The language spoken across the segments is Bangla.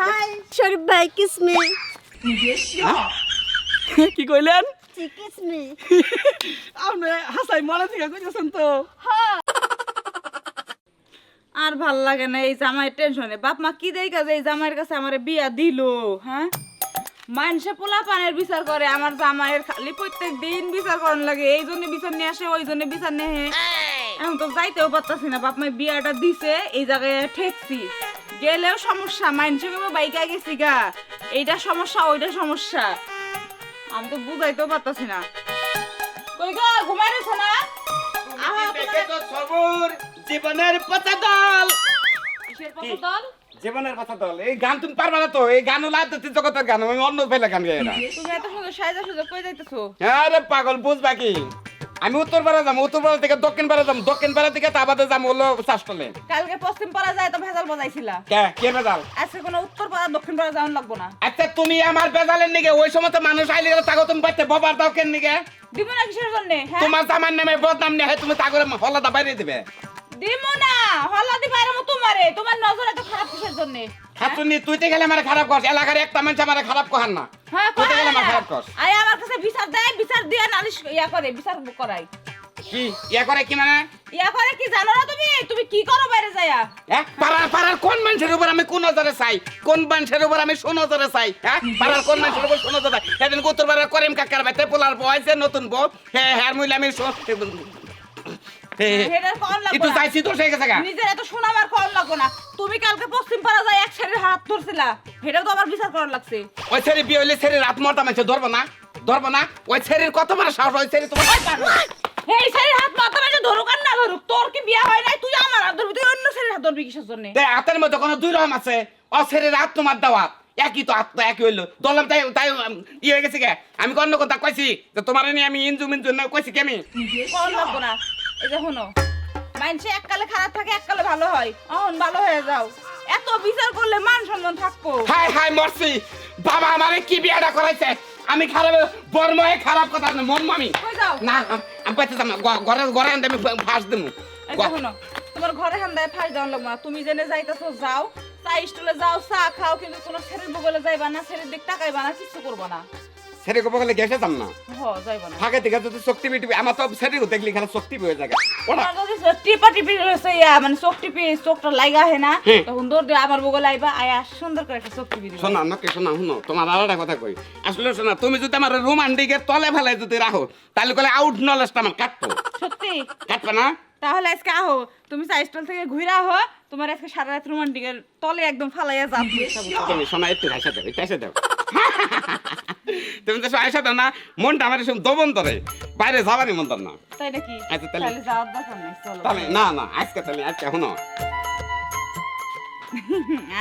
হাই শরীফ ভাই কিসমি কি কইলেন? কিসমি আপনি হাসাই মনে থেকে কইতেছেন তো। আর ভালো লাগে না এই জামাইয়ের টেনশনে বাপ মা কি দেই কাজে এই জামাইয়ের কাছে আমার বিয়া দিল হ্যাঁ? মানুষে পোলা পানের বিচার করে আমার জামাইয়ের খালি প্রত্যেক দিন বিচার করার লাগে। এই জন্য বিচার নিয়ে আসে ওই জন্য বিচার নেহে। এখন তো যাইতেও পারতাছি না। বাপ মাই বিয়াটা দিছে এই জায়গায় ঠেকছি। গেলেও সমস্যা মানুষে কেবল বাইকা গেছি গা। এইটা সমস্যা ওইটা সমস্যা। আমি তো বুঝাইতেও পারতাছি না। কই গো ঘুমাই রয়েছে না? আহা, তোমার- সবুর জীবনের পচা দল? জীবনের পচা দল এই গান তুমি পারবা না তো এই গান হলো আধ্যাত্মিক জগতের গান আমি অন্য ফেলে গান গাই না। তুমি এত সুন্দর সাজা সুজা কই যাইতেছো? আরে পাগল বুঝবা কি? আমি উত্তর পাড়া যাব উত্তর পাড়া থেকে দক্ষিণ পাড়া যাব দক্ষিণ পাড়া থেকে তাবাদে যাব হলো চাষটলে কালকে পশ্চিম পাড়া যায় তো ভেজাল বাজাইছিলা। কে? কে বেদাল আজকে কোনো উত্তর পাড়া দক্ষিণ পাড়া যাওয়ান লাগবো না। আচ্ছা তুমি আমার বেজালের নিগে ওই সময় তো মানুষ আইলে গেলে তাকে তুমি পাইতে ববার দাও কেন নিগে? দিব না কিসের জন্য হ্যাঁ? তোমার জামার নামে বদনাম নিয়ে তুমি তাগরে হলাদা বাইরে দিবে। দিব না হল্লা দি বাইরে মতো তোমারে তোমার নজর এত খারাপ কিসের জন্য? হাতুনি তুই তো গেলে আমার খারাপ করছ এলাকার একটা মানুষ আমার খারাপ কহান না। হ্যাঁ তুই তো গেলে আমার। খারাপ করছ আরে আমার কাছে বিচার দেয় বিচার দিয়ে নালিশ ইয়া করে বিচার করাই কি? ইয়া করে কি মানে? ইয়া করে কি জানো না তুমি? তুমি কি করো বাইরে যায়া হ্যাঁ? পাড়ার পাড়ার কোন মানুষের উপর আমি কোন নজরে চাই? কোন মানুষের উপর আমি সুনজরে চাই? হ্যাঁ? পাড়ার কোন মানুষের উপর সুনজরে চাই? সেদিন উত্তর পাড়ার করিম কাকার বাইতে পোলার বয়সে নতুন বউ। হ্যাঁ হ্যাঁ আমি একটু চাইছি তো সেই গেছে নিজের এত শোনাবার কম লাগবো না। তুমি কালকে পশ্চিম পাড়া যায় এক হাত ধরছিলা। তো আবার বিচার করার লাগছে। ওই বিয়ে হইলে রাত ধরবো না ধরবো না। ওই কত বড় সাহস ওই তোমার এই হাত ধরুক আর না ধরুক তোর কি বিয়া হয় নাই? তুই আমার হাত ধরবি তুই অন্য হাত ধরবি কিসের জন্য? দে, হাতের মধ্যে কোনো দুই রকম আছে। ও ছেড়ে রাত তোমার দাওয়াত একই তো আত্মা একই হইল। দলাম তাই তাই ই হয়ে গেছে গে। আমি অন্য কথা কইছি যে তোমার নিয়ে আমি ইনজু মিনজু না কইছি কি আমি? কম লাগবো না। এই যে শোনো মানসে এককালে খারাপ থাকে এককালে ভালো হয়। অহন ভালো হয়ে যাও। এত বিচার করলে মান সম্মান থাকব। হাই হাই মরছি। বাবা আমারে কি বিয়াটা করাইছে? আমি খারাপ বর্ময়ে খারাপ কথা না মন মামি না আমি পাইতে যাম ঘরে ঘরে আনতে আমি ফাঁস দেবো শোনো তোমার ঘরে হান্দায় ফাঁস লাগবো না। তুমি জেনে যাইতেছো যাও। চা স্টলে যাও চা খাও কিন্তু কোনো ছেলের বগলে যাইবা না ছেলের দিক তাকাইবা না কিছু করবা না। সেরে কব গেলে গেছে যাম না। ফাঁকে থেকে যদি শক্তি বিটিবি আমার তো সেরে দেখলি খালি শক্তি যায়। তোমার যদি টিপা টিপি রয়েছে মানে চোখ টিপি চোখটা লাগা হে না তখন দৌড় দিয়ে আমার বগলে আইবা আয়া সুন্দর করে একটা চোখ টিপি দিবা। শোনা শোনা শুনো তোমার একটা কথা কই। আসলে শোনা তুমি যদি আমার রোমান্টিকের তলে ফেলায় যদি রাখো তাহলে কলে আউট নলেজটা আমার কাটতো সত্যি? কাটবে না? তাহলে আজকে আহো তুমি চা স্টল থেকে ঘুরে আহো তোমার আজকে সারা রাত রোমান্টিকের তলে একদম ফালাইয়া যাব তুমি শোনা একটু হাসা দাও একটু হাসা দাও। তুমি তো হাসা দাও না মনটা আমার এসব দবন ধরে। বাইরে যাবারই মন না। তাই নাকি? আচ্ছা, তাহলে- তাহলে যাওয়ার দরকার নাই চলো। তাহলে না না আজকে তাহলে আজকে শুনো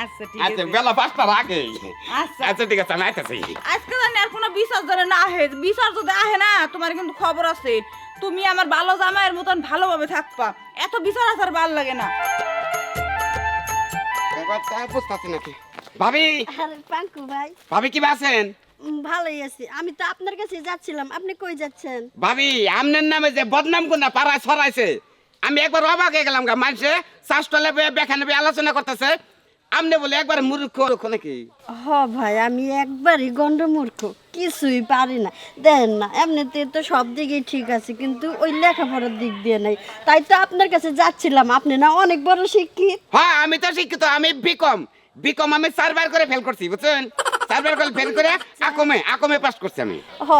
আচ্ছা ঠিক আচ্ছা আছে। বেলা পাঁচটা আগে আচ্ছা। আচ্ছা ঠিক আছে আমি আইতাছি। আজকে জানি আর কোনো বিচার না আহে। না তোমার কিন্তু খবর আছে। তুমি আমার ভালো জামাইয়ের মতন ভালোভাবে থাকবা। এত বিচার আসার ভালো লাগে না। বুঝতেছি নাকি? ভাবি? পাঙ্কু ভাই। ভাবি কি আছেন? ভালোই আছি। আমি তো আপনার কাছে যাচ্ছিলাম। আপনি কই যাচ্ছেন? ভাবি আমনের নামে যে বদনাম কোনা পাড়ায় ছড়াইছে আমি একবার অবাক হয়ে গেলাম গা। মানুষে বেখানে আলোচনা করতেছে। আমনে বলে একবার মূর্খ মূর্খ নাকি? হ ভাই আমি একবারই গন্ডমূর্খ কিছুই পারি না। দেন না এমনিতে তো সব দিকেই ঠিক আছে কিন্তু ওই লেখাপড়ার দিক দিয়ে নাই। তাই তো আপনার কাছে যাচ্ছিলাম। আপনি না অনেক বড় শিক্ষিত। হ্যাঁ আমি তো শিক্ষিত আমি বিকম বিকম আমি চারবার করে ফেল করছি বুঝছেন? চারবার করে ফেল করে আকমে আকমে পাস করছি আমি। হ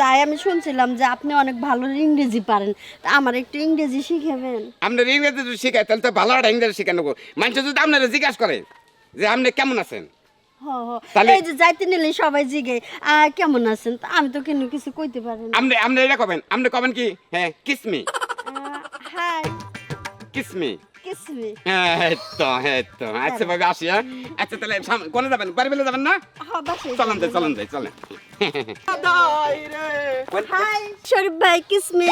তাই আমি শুনছিলাম যে আপনি অনেক ভালো ইংরেজি পারেন। তা আমার একটু ইংরেজি শিখাবেন। আপনার ইংরেজি যদি শিখাই তাহলে তো ভালো একটা ইংরেজি শিখানো মানুষ যদি আপনারা জিজ্ঞাসা করে যে আপনি কেমন আছেন? এই যে যাইতে নিলে সবাই জিগে কেমন আছেন? তা আমি তো কেন কিছু কইতে পারি না। আপনি আপনি এটা কবেন? আপনি কবেন কি? হ্যাঁ কিসমি হাই। কিসমি কিসমি হ্যাঁ তো আচ্ছা ভাবে আসি হ্যাঁ? আচ্ছা তাহলে কোনে যাবেন? বাড়ি বেলে যাবেন না? চলেন যাই চলেন যাই চলেন। হাই শরীফ ভাই কিসমি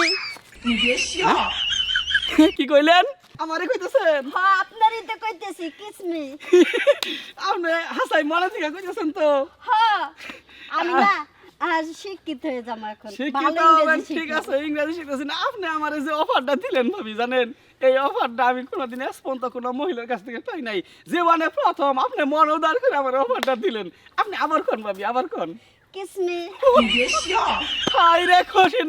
কি কইলেন? আমারে কইতেছেন? হ আপনারই তো কইতেছি কিসমি আপনি হাসাই মনে থেকে কইতেছেন তো। হ আমি না আর শিক্ষিত হয়ে যাব এখন। শিক্ষিত হবেন ঠিক আছে ইংরেজি আপনি আমার যে অফারটা দিলেন ভাবি জানেন? এই অফারটা আমি কোনোদিন কোনো মহিলার কাছ থেকে পাই নাই। জীবনে প্রথম আপনি মন উদার করে আমার অফারটা দিলেন। আপনি আবার কোন ভাবি আবার কোন? কিসমি হাই রে খুশি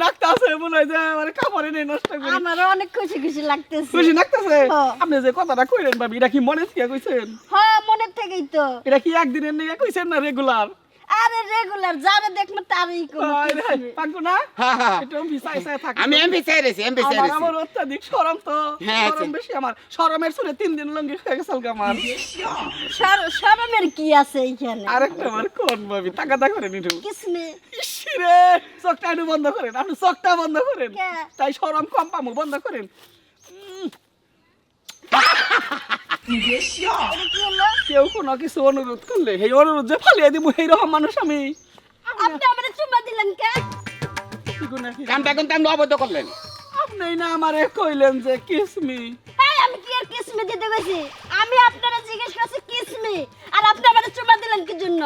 মনে হয় যে আমার কাপড়ে নেই নষ্ট করি। আমারও অনেক খুশি খুশি লাগতেছে। খুশি। আপনি যে কথাটা কইলেন ভাবি এটা কি মনে থেকে কইছেন? হ্যাঁ মনের থেকেই তো। এটা কি একদিনের নিয়ে কইছেন না রেগুলার আরে রেগুলার যারা দেখব তারই না? আমি এমপি এমপি আমার অত্যাধিক শরম তো। হ্যাঁ, শরম বেশি আমার। শরমের সুরে তিন দিন লঙ্গি হয়ে গেছে আমার। শরমের কি আছে এইখানে? আরেকটা আমার কোন ভাবি? টাকাটা করে নিটু ইসিরে চোখটা বন্ধ করেন। আপনি চোখটা বন্ধ করেন। তাই শরম কম পামু বন্ধ করেন। কেউ কোনো করলেন আপনি না আমারে কইলেন যে কিসমি আমি কি আর কিসমি দিতে গেছি আমি আপনারা জিজ্ঞেস করছি কিসমি আর আপনি আমার চুমা দিলেন কি জন্য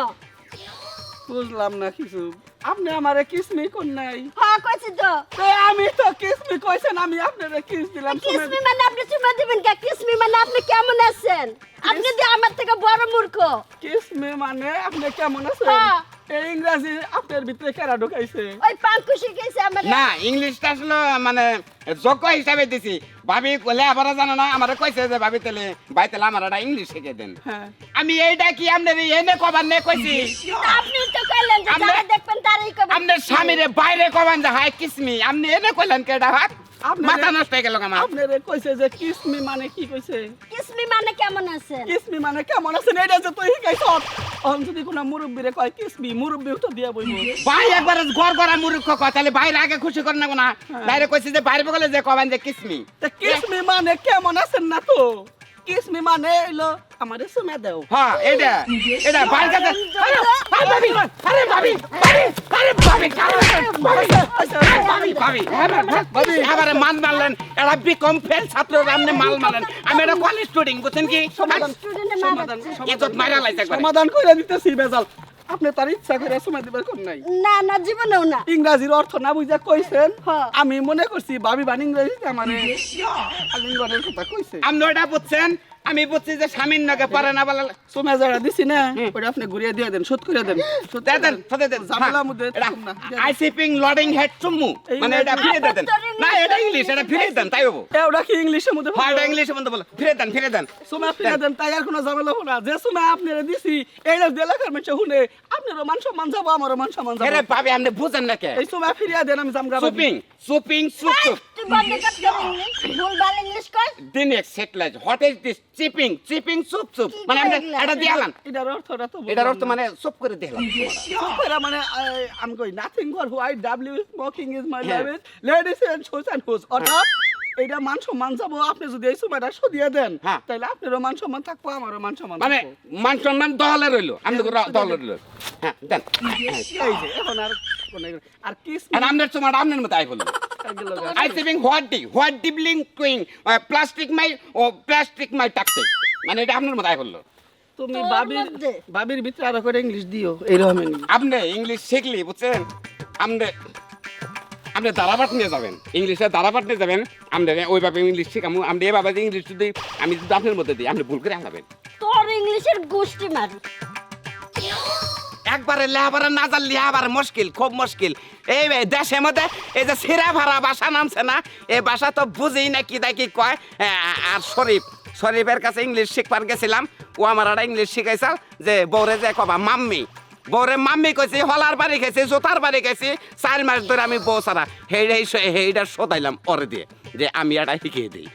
বুঝলাম না কিছু। আপনি আমারে কিসমি কোন নাই? হ্যাঁ কইছি তো। তো আমি তো কিসমি কইছেন আমি আপনারে কিস দিলাম কিসমি মানে আপনি চুমা দিবেন কে? কিসমি মানে আপনি কেমন আছেন? আপনি যে আমার থেকে বড় মূর্খ। কিসমি মানে আপনি কেমন আছেন? হ্যাঁ। এই ইংরাজি আপনার ভিতরে কেরা ঢুকাইছে? ওই পাঙ্কু শিখেছে আমার। না ইংলিশটা আসলে মানে যোগ্য হিসাবে দিছি। ভাবি কলে আবার জানো না আমার কইছে যে ভাবি তেলে ভাই তেলে আমার একটা ইংলিশ শিখে দেন। হ্যাঁ। আমি এইটা কি আপনার এনে কবার নে কইছি? আপনি তো কইলেন যে যারা দেখবেন তারই কবেন আপনার স্বামীরে বাইরে কবান যে হাই কিসমি। আপনি এনে কইলেন কেডা হাত? মাথা নষ্ট হয়ে গেল আমার। আপনারে কইছে যে কিসমি মানে কি কইছে? কিসমি মানে কেমন আছেন? কিসমি মানে কেমন আছেন? এটা যে তুই শিখাইছ। অন যদি কোনো মুরব্বীরে কয় কিসমি মুরব্বী তো দিয়া বইব। ভাই একবার গড় গড়া মুরুখ কয়। তাহলে বাইরে আগে খুশি করে নেব না। বাইরে কইছে যে বাইরে বগলে যে কবেন যে কিসমি। তা কিসমি মানে কেমন আছেন না তো? কিসমি মানে এলো? আমারে সুমে দাও। হ্যাঁ এটা এটা বাইরে কাছে আরে ভাবি আরে ভাবি আরে ভাবি ভাবি। ভাবি ভাবি আবার মান মারলেন এরা বিকম ফেল ছাত্র রামনে মাল মারলেন। আমি এটা কলেজ স্টুডেন্ট বুঝছেন কি? স্টুডেন্টে সমাধান ইজ্জত লাইছে সমাধান কইরা দিতেছি বেজাল। আপনি তার ইচ্ছা করে সময় দিবার কোন নাই। না না জীবনেও না। ইংরাজির অর্থ না বুঝা কইছেন। আমি মনে করছি ভাবি বান ইংরেজিতে মানে আলিঙ্গনের কথা কইছে। আপনি ওটা বুঝছেন? আমি বুঝছি যে স্বামীর নাকে পারে না বলে সময় যারা দিছি না ওটা আপনি ঘুরিয়ে দিয়ে দেন শোধ করে দেন। শোধ করে দেন ফতে দেন। ঝামেলার মধ্যে। আইসিপিং লডিং হেড চুম্মু। মানে এটা ফিরে দেন। না এটা ইংলিশ এটা ফিরে দেন তাই হব। ওটা কি ইংলিশের মধ্যে হ্যাঁ এটা ইংলিশে বলতে বলো। ফিরে দেন ফিরে দেন। সময় ফিরে দেন। তাই আর কোনো ঝামেলা হব না। যে সময় আপনারা দিছি এইটা এলাকার মানুষ শুনে আপনারও মান সম্মান যাব আমারও মান সম্মান আরে যাব ভাবি আপনি বুঝেন না কে? এই সময় ফিরিয়ে দেন আমি জামগা সুপিং সুপিং সুপ সুপ তুই বন্ধ কর তোর ইংলিশ ভুলভাল ইংলিশ কর। দিন এক সেটলাইজ what is this chipping chipping soup soup কি মানে আপনি এটা দিয়ালান এটার অর্থটা তো এটার অর্থ মানে করে দিলাম মানে কই nothing for white W smoking is my হ্যাঁ। Language ladies and shoes and whose অর্থাৎ এইটা মান সম্মান যাব। আপনি যদি এই সময়টা সদিয়ে দেন হ্যাঁ। তাহলে আপনারও মান সম্মান থাকব আমারও মান সম্মান মানে। মান সম্মান দহলে রইল। আমি দহলে রইল। হ্যাঁ দেন। এই যে এখন আর কিস আপনার তোমার আপনার মতো আই বলল I saving what di what dibling queen plastic my O plastic my টাকতে মানে এটা আপনার আই বলল। তুমি বাবির। বাবির ভিতরে আরও করে ইংলিশ দিও এইরকম আপনি ইংলিশ শিখলি বুঝছেন? আপনি আপনি দাঁড়াবাট নিয়ে যাবেন। ইংলিশে দাঁড়াবাট নিয়ে যাবেন। আপনি ওইভাবে ইংলিশ শিখামু। আপনি এভাবে যে ইংলিশ যদি আমি যদি আপনার মধ্যে দিই আপনি ভুল করে আনাবেন তোর ইংলিশের গোষ্ঠী মার একবারে লেহাবারে না জানলে আবার মুশকিল, খুব মুশকিল। এই দেশের মধ্যে এই যে সিরা ভাড়া বাসা নামছে না এই বাসা তো বুঝেই না কি দা কি কয়। আর শরীফ, শরীফের কাছে ইংলিশ শিখবার গেছিলাম, ও আমার একটা ইংলিশ শিখাইছাল যে বৌরে যে কবা মাম্মি। বৌরে মাম্মি কইছি, হলার বাড়ি গেছি জোতার বাড়ি গেছি চার মাস ধরে আমি বউ ছাড়া। হেই হেইটা শোধাইলাম ওরে দিয়ে, যে আমি এটা শিখিয়ে দিই।